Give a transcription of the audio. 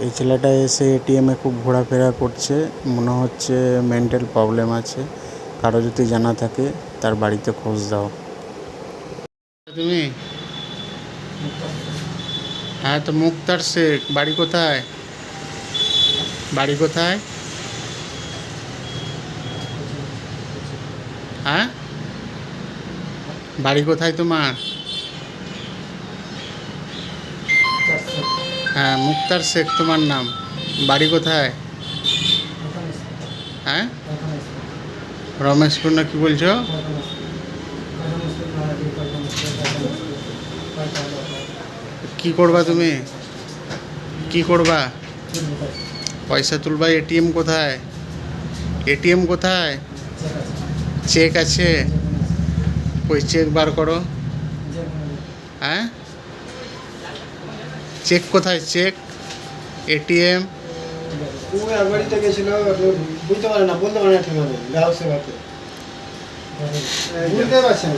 এই ছেলেটা এসে এটিএমে খুব ঘোরাফেরা করছে। মনে হচ্ছে মেন্টাল প্রবলেম আছে। কারও যদি জানা থাকে, তার বাড়িতে খোঁজ দাও। তুমি? হ্যাঁ তো মুক্তার শেখ, বাড়ি কোথায়? বাড়ি কোথায়? হ্যাঁ? বাড়ি কোথায় তোমার? হ্যাঁ মুক্তার শেখ, তোমার নাম? বাড়ি কোথায়? হ্যাঁ? রমেশপুর না কি বলছো? কি করবা তুমি? কি করবা? পয়সা তুলবা এটিএম কোথায়? এটিএম কোথায়? চেক আছে? ওই চেক বার করো। হ্যাঁ? চেক কোথায়? Check ATM. ও এক বাড়িতে গেছিল বুঝতে পারে না বলতে পারে না ঠিক গ্রাহক সেবাতে। বুঝতে পারছেন